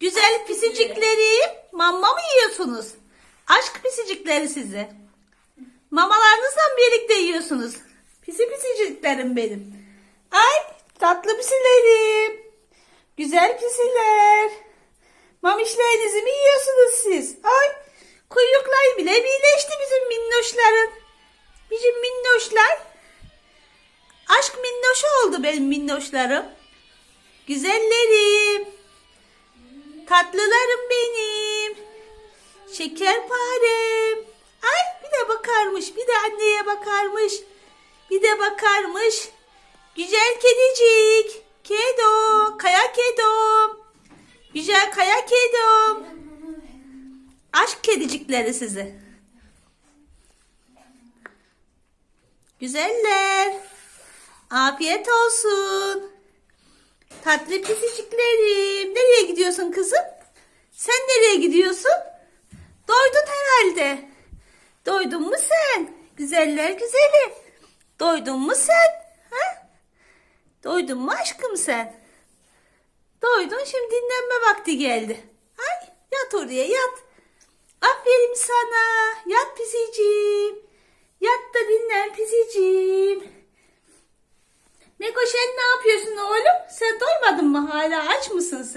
Güzel pisiciklerim. Mama mı yiyorsunuz? Aşk pisicikleri sizi. Mamalarınızla birlikte yiyorsunuz. Pisi pisiciklerim benim. Ay tatlı pisilerim. Güzel pisiler. Mamişlerinizi mi yiyorsunuz siz? Ay kuyrukları bile birleşti bizim minnoşların. Bizim minnoşlar. Aşk minnoşu oldu benim minnoşlarım. Güzellerim. Tatlılarım benim. Şekerparem. Ay bir de bakarmış. Bir de anneye bakarmış. Bir de bakarmış. Güzel kedicik. Kedo. Kaya kedom. Güzel kaya kedom. Aşk kedicikleri sizi. Güzeller. Afiyet olsun. Tatlı pisiciklerim. Gidiyorsun kızım? Sen nereye gidiyorsun? Doydun herhalde. Doydun mu sen? Güzeller güzeli. Doydun mu sen? Ha? Doydun mu aşkım sen? Doydun şimdi dinlenme vakti geldi. Ay yat oraya yat. Aferin sana. Yat pisiciğim. Yat da dinlen pisiciğim. Nekoşen ne yapıyorsun oğlum? Sen doymadın mı hala? Aç mısın sen?